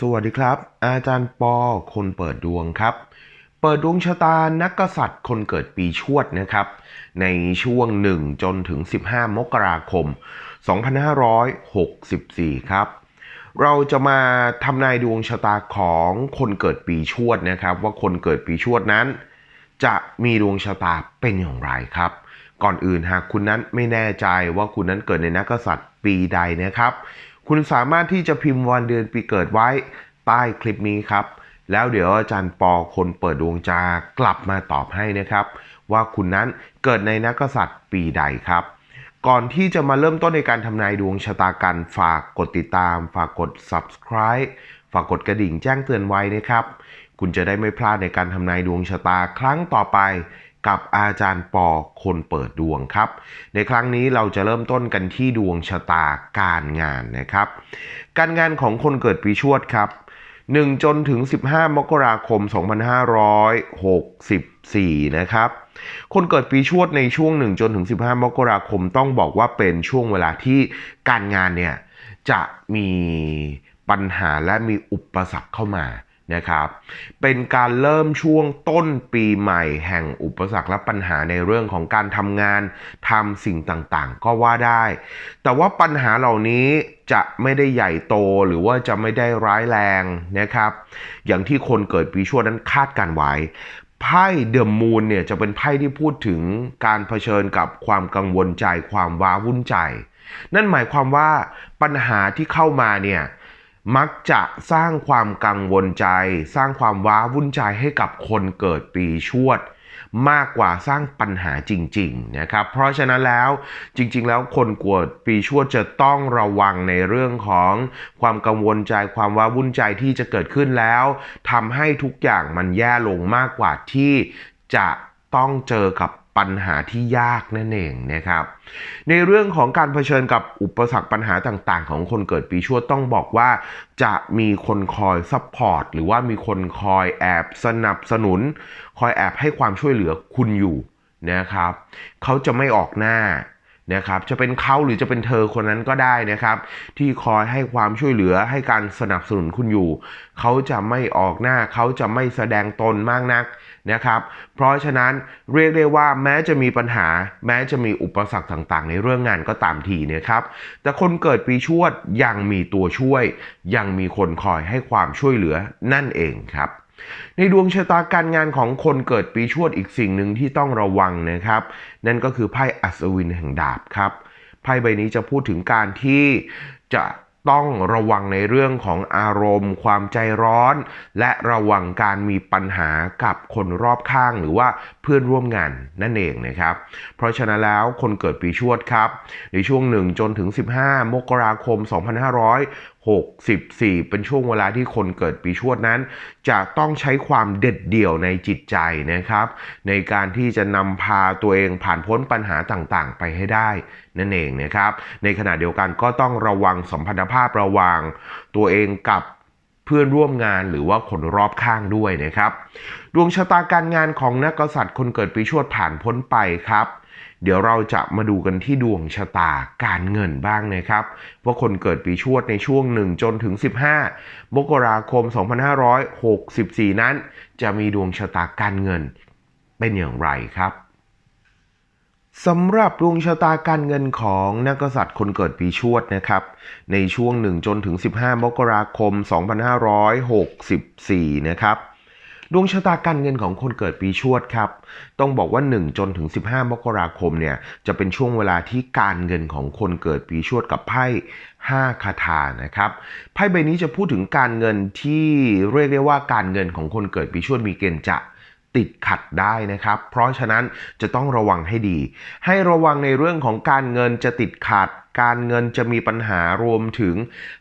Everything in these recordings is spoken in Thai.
สวัสดีครับ อาจารย์ปอคนเปิดดวงครับ เปิดดวงชะตานักกษัตริย์คนเกิดปีชวดนะครับ ในช่วง 1 จนถึง 15 มกราคม 2564 ครับ เราจะมาทำนายดวงชะตาของคนเกิดปีชวดนะครับ ว่าคนเกิดปีชวดนั้น จะมีดวงชะตาเป็นอย่างไรครับ ก่อนอื่นหากคุณนั้นไม่แน่ใจว่าคุณนั้นเกิดในนักกษัตริย์ปีใดนะครับ คุณสามารถที่จะพิมพ์วันเดือนปีเกิดไว้ใต้คลิปนี้ครับ แล้วเดี๋ยวอาจารย์ปอคนเปิดดวงจากลับมาตอบให้นะครับ ว่าคุณนั้นเกิดในนักกษัตริย์ปีใดครับ ก่อนที่จะมาเริ่มต้นในการทำนายดวงชะตากันฝากกดติดตาม ฝากกด subscribe ฝากกดกระดิ่งแจ้งเตือนไว้นะครับ คุณจะได้ไม่พลาดในการทำนายดวงชะตาครั้งต่อไป กับอาจารย์ปอคนเปิดดวงครับ ในครั้งนี้เราจะเริ่มต้นกันที่ดวงชะตาการงานนะครับ การงานของคนเกิดปีชวดครับ 1 จนถึง 15 มกราคม 2564 นะครับ คนเกิดปีชวดในช่วง 1 จนถึง 15 มกราคมต้องบอกว่าเป็นช่วงเวลาที่การงานเนี่ยจะมีปัญหาและมีอุปสรรคเข้ามา นะครับเป็นการเริ่มช่วงต้นปีใหม่แห่งอุปสรรคและปัญหาในเรื่องของการทำงานทำสิ่งต่างๆ ก็ว่าได้ แต่ว่าปัญหาเหล่านี้จะไม่ได้ใหญ่โตหรือว่าจะไม่ได้ร้ายแรงนะครับ อย่างที่คนเกิดปีชวดนั้นคาดการไว้ไพ่เดอะมูนเนี่ยจะเป็นไพ่ที่พูดถึงการเผชิญกับความกังวลใจความว้าวุ่นใจ นั่นหมายความว่าปัญหาที่เข้ามาเนี่ย มักจะสร้างความกังวลใจ สร้างความว้าวุ่นใจให้กับคนเกิดปีชวด มากกว่าสร้างปัญหาจริงๆนะครับเพราะฉะนั้นแล้วจริง ๆ แล้วคนกวดปีชวดจะต้องระวังในเรื่องของความกังวลใจความว้าวุ่นใจที่จะเกิดขึ้นแล้วทำให้ทุกอย่างมันแย่ลงมากกว่าที่จะต้องเจอกับ ปัญหาที่ยากนั่นเองนะครับ ในเรื่องของการเผชิญกับอุปสรรคปัญหาต่างๆ ของคนเกิดปีชวดต้องบอกว่า จะมีคนคอยซัพพอร์ตหรือว่ามีคนคอยแอบสนับสนุน คอยแอบให้ความช่วยเหลือคุณอยู่นะครับ เขาจะไม่ออกหน้า นะครับจะเป็นเขาหรือจะเป็นเธอคนนั้นก็ได้นะครับ ที่คอยให้ความช่วยเหลือให้การสนับสนุนคุณอยู่ เขาจะไม่ออกหน้าเขาจะไม่แสดงตนมากนักนะครับ เพราะฉะนั้นเรียกได้ว่าแม้จะมีปัญหา แม้จะมีอุปสรรคต่างๆ ในเรื่องงานก็ตามทีนะครับ แต่คนเกิดปีชวดยังมีตัวช่วย ยังมีคนคอยให้ความช่วยเหลือนั่นเองครับ ในดวงชะตาการงานของคนเกิดปีชวดอีกสิ่งหนึ่งที่ต้องระวังนะครับ นั่นก็คือไพ่อัศวินแห่งดาบครับไพ่ใบนี้จะพูดถึงการที่จะต้องระวังในเรื่องของอารมณ์ ความใจร้อน และระวังการมีปัญหากับคนรอบข้างหรือว่าเพื่อนร่วมงานนั่นเองนะครับ เพราะฉะนั้นแล้วคนเกิดปีชวดครับ ในช่วง 1 จนถึง 15 มกราคม 64 เป็นช่วงเวลาที่คนเกิดปีชวดนั้น จะต้องใช้ความเด็ดเดี่ยวในจิตใจนะครับ ในการที่จะนำพาตัวเองผ่านพ้นปัญหาต่างๆ ไปให้ได้นั่นเองนะครับ ในขณะเดียวกันก็ต้องระวังสัมพันธภาพระหว่างตัวเองกับเพื่อนร่วมงานหรือว่าคนรอบข้างด้วยนะครับ ดวงชะตาการงานของนักกษัตริย์คนเกิดปีชวดผ่านพ้นไปครับ เดี๋ยวเราจะมาดูกันที่ดวงชะตาการเงินบ้างนะครับว่าคนเกิดปีชวดในช่วง 1 จนถึง 15 มกราคม 2564 นั้น จะมีดวงชะตาการเงินเป็นอย่างไรครับสำหรับดวงชะตาการเงินของนักกษัตริย์คนเกิดปีชวดนะครับ ในช่วง 1 จนถึง 15 มกราคม 2564 นะครับ ดวงชะตาการเงินของคนเกิดปีชวดครับ ต้องบอกว่า 1 จนถึง 15 มกราคมเนี่ยจะเป็นช่วงเวลาที่การเงินของคนเกิดปีชวดกับไพ่5คาถานะครับไพ่ใบนี้จะพูดถึงการเงินที่เรียกได้ว่าการเงินของคนเกิดปีชวดมีเกณฑ์จะ ติดขัดได้นะครับ เพราะฉะนั้นจะต้องระวังให้ดี ให้ระวังในเรื่องของการเงินจะติดขัด การเงินจะมีปัญหารวมถึง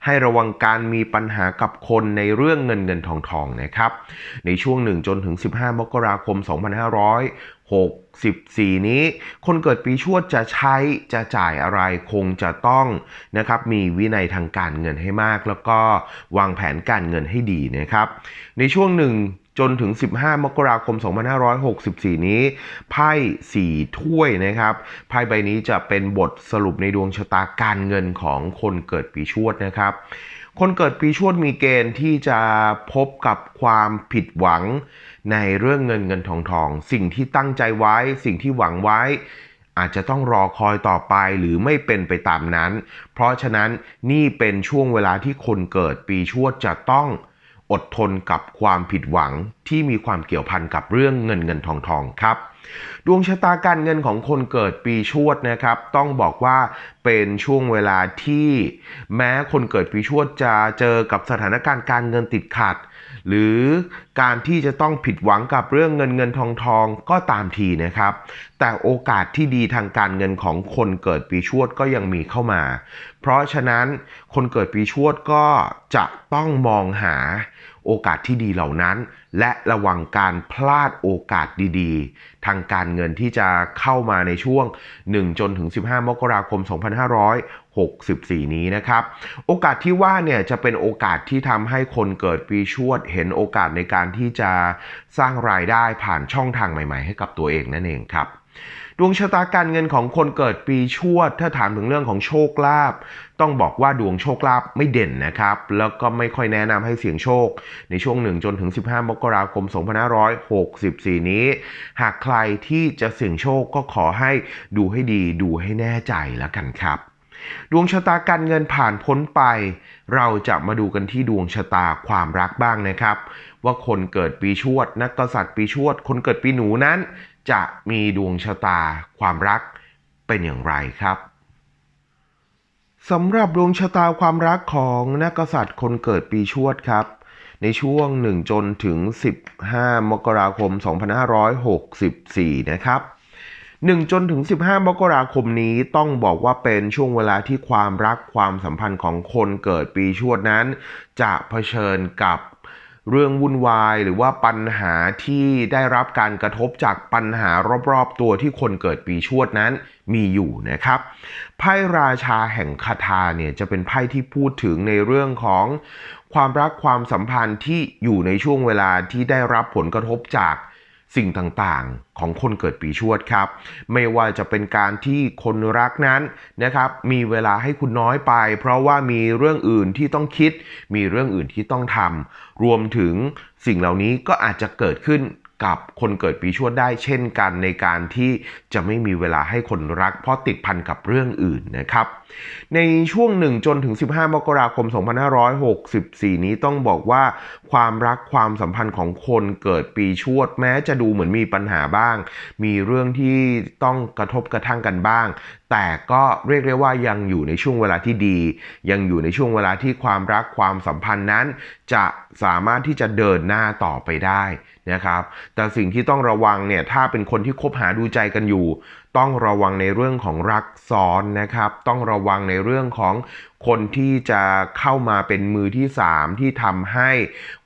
ให้ระวังการมีปัญหากับคนในเรื่องเงินเงินทองทองนะครับ ในช่วง1จนถึง 15 มกราคม 2564 นี้ คนเกิดปีชวดจะใช้จะจ่ายอะไรคงจะต้องนะครับมีวินัยทางการเงินให้มาก แล้วก็วางแผนการเงินให้ดีนะครับ ในช่วงหนึ่ง จนถึง 15 มกราคม 2564 นี้ ไพ่สี่ถ้วยนะครับ ไพ่ใบนี้จะเป็นบทสรุปในดวงชะตาการเงินของคนเกิดปีชวดนะครับ คนเกิดปีชวดมีเกณฑ์ที่จะพบกับความผิดหวังในเรื่องเงินเงินทองทอง สิ่งที่ตั้งใจไว้ สิ่งที่หวังไว้อาจจะต้องรอคอยต่อไปหรือไม่เป็นไปตามนั้น เพราะฉะนั้นนี่เป็นช่วงเวลาที่คนเกิดปีชวดจะต้อง อดทนกับความผิดหวังที่มีความเกี่ยวพันกับเรื่องเงินเงินทองทองครับ ดวงชะตาการเงินของคนเกิดปีชวดนะครับ ต้องบอกว่าเป็นช่วงเวลาที่ แม้คนเกิดปีชวดจะเจอกับสถานการณ์การเงินติดขัด หรือการที่จะต้องผิดหวังกับเรื่องเงินเงินทองทองก็ตามทีนะครับ แต่โอกาสที่ดีทางการเงินของคนเกิดปีชวดก็ยังมีเข้ามา เพราะฉะนั้นคนเกิดปีชวดก็จะต้องมองหาโอกาสที่ดีเหล่านั้น และระวังการพลาดโอกาสดีๆ ทางการเงินที่จะเข้ามาในช่วง1จนถึง15 มกราคม 64 นี้นะครับ โอกาสที่ว่าเนี่ยจะเป็นโอกาสที่ทำให้คนเกิดปีชวด เห็นโอกาสในการที่จะสร้างรายได้ผ่านช่องทางใหม่ ๆ ให้กับตัวเองนั่นเองครับดวงชะตาการเงินของคนเกิดปีชวด ถ้าถามถึงเรื่องของโชคลาภต้องบอกว่าดวงโชคลาภไม่เด่นนะครับ แล้วก็ไม่ค่อยแนะนำให้เสี่ยงโชค ในช่วง1จนถึง 15 มกราคม 2564 นี้ หากใครที่จะเสี่ยงโชคก็ขอให้ดูให้ดีดูให้แน่ใจแล้วกันครับ ดวงชะตาการเงินผ่านพ้นไป เราจะมาดูกันที่ดวงชะตาความรักบ้างนะครับ ว่าคนเกิดปีชวด นักกษัตริย์ปีชวด คนเกิดปีหนูนั้น จะมีดวงชะตาความรักเป็นอย่างไรครับสำหรับดวงชะตาความรักของนักกษัตริย์คนเกิดปีชวดครับ ในช่วง 1 จนถึง 15 มกราคม 2564 นะครับ 1จนถึง 15 มกราคมนี้ต้องบอกว่าเป็นช่วงเวลาที่ความรักความสัมพันธ์ของคนเกิดปีชวดนั้นจะเผชิญกับเรื่องวุ่นวายหรือว่าปัญหาที่ได้รับการกระทบจากปัญหารอบๆตัวที่คนเกิดปีชวดนั้นมีอยู่นะครับไพ่ราชาแห่งคาถาเนี่ยจะเป็นไพ่ที่พูดถึงในเรื่องของความรักความสัมพันธ์ที่อยู่ในช่วงเวลาที่ได้รับผลกระทบจาก สิ่งต่างๆ ของคนเกิดปีชวดครับ ไม่ว่าจะเป็นการที่คนรักนั้นนะครับ มีเวลาให้คุณน้อยไป เพราะว่ามีเรื่องอื่นที่ต้องคิด มีเรื่องอื่นที่ต้องทำรวมถึงสิ่งเหล่านี้ก็อาจจะเกิดขึ้น กับคนเกิดปีชวดได้เช่นกันในการที่จะไม่มีเวลาให้คนรัก เพราะติดพันกับเรื่องอื่นนะครับ ในช่วง 1 จนถึง 15 มกราคม 2564 นี้ต้องบอกว่าความรักความสัมพันธ์ของคนเกิดปีชวดแม้จะดูเหมือนมีปัญหาบ้าง มีเรื่องที่ต้องกระทบกระทั่งกันบ้าง แต่ก็เรียกได้ว่ายังอยู่ในช่วงเวลาที่ดี ยังอยู่ในช่วงเวลาที่ความรักความสัมพันธ์นั้น จะสามารถที่จะเดินหน้าต่อไปได้นะครับ แต่สิ่งที่ต้องระวังเนี่ยถ้าเป็นคนที่คบหาดูใจกันอยู่ ต้องระวังในเรื่องของรักซ้อนนะครับ ต้องระวังในเรื่องของคนที่จะเข้ามาเป็นมือที่ 3 ที่ทำให้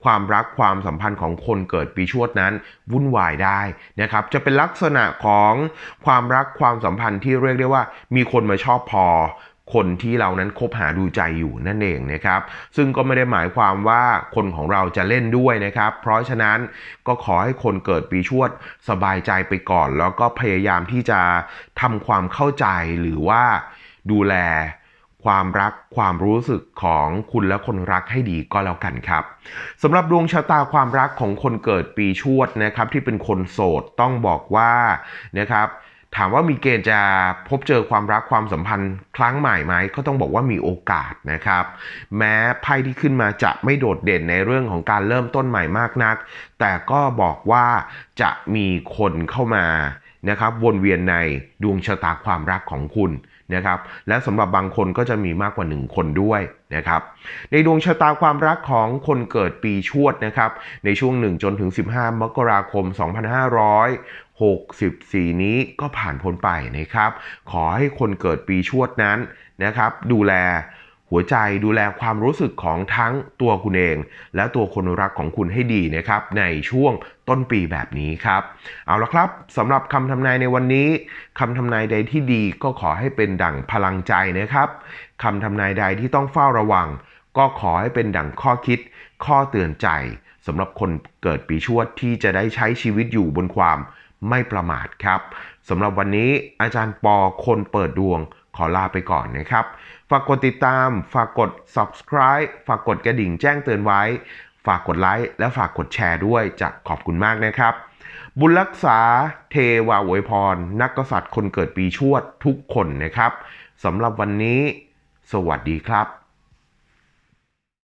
ความรักความสัมพันธ์ของคนเกิดปีชวดนั้น วุ่นวายได้นะครับ จะเป็นลักษณะของความรักความสัมพันธ์ที่เรียกได้ว่า มีคนมาชอบพอ คนที่เรานั้นคบหาดูใจอยู่นั่นเองนะครับ ซึ่งก็ไม่ได้หมายความว่าคนของเราจะเล่นด้วยนะครับ เพราะฉะนั้นก็ขอให้คนเกิดปีชวดสบายใจไปก่อน แล้วก็พยายามที่จะทำความเข้าใจหรือว่าดูแลความรักความรู้สึกของคุณและคนรักให้ดีก็แล้วกันครับสำหรับดวงชะตาความรักของคนเกิดปีชวดนะครับ ที่เป็นคนโสดต้องบอกว่านะครับ ถามว่ามีเกณฑ์จะพบเจอความรักความสัมพันธ์ครั้งใหม่ไหมก็ต้องบอกว่ามีโอกาสนะครับ แม้ไพ่ที่ขึ้นมาจะไม่โดดเด่นในเรื่องของการเริ่มต้นใหม่มากนัก แต่ก็บอกว่าจะมีคนเข้ามานะครับวนเวียนในดวงชะตาความรักของคุณนะครับและสำหรับบางคนก็จะมีมากกว่า 1 คนด้วยนะครับในดวงชะตาความรักของคนเกิดปีชวดนะครับในช่วง 1 จนถึง 15 มกราคม 64 นี้ก็ผ่านพ้นไปนะครับ ขอให้คนเกิดปีชวดนั้นนะครับ ดูแลหัวใจดูแลความรู้สึกของทั้งตัวคุณเอง และตัวคนรักของคุณให้ดีนะครับ ในช่วงต้นปีแบบนี้ครับ เอาละครับสำหรับคำทำนายในวันนี้คำทำนายใดที่ดีก็ขอให้เป็นดั่งพลังใจนะครับคำทำนายใดที่ต้องเฝ้าระวัง ก็ขอให้เป็นดั่งข้อคิด ข้อเตือนใจสำหรับคนเกิดปีชวดที่จะได้ใช้ชีวิตอยู่บนความ ไม่ประมาทครับสำหรับวันนี้อาจารย์ปอคนเปิดดวงขอลาไปก่อนนะครับ ฝากกดติดตาม ฝากกด subscribe ฝากกดกระดิ่งแจ้งเตือนไว้ ฝากกดไลค์และฝากกดแชร์ด้วยจะขอบคุณมากนะครับ บุญรักษาเทวาอวยพร นักกษัตริย์คนเกิดปีชวดทุกคนนะครับสำหรับวันนี้ สวัสดีครับ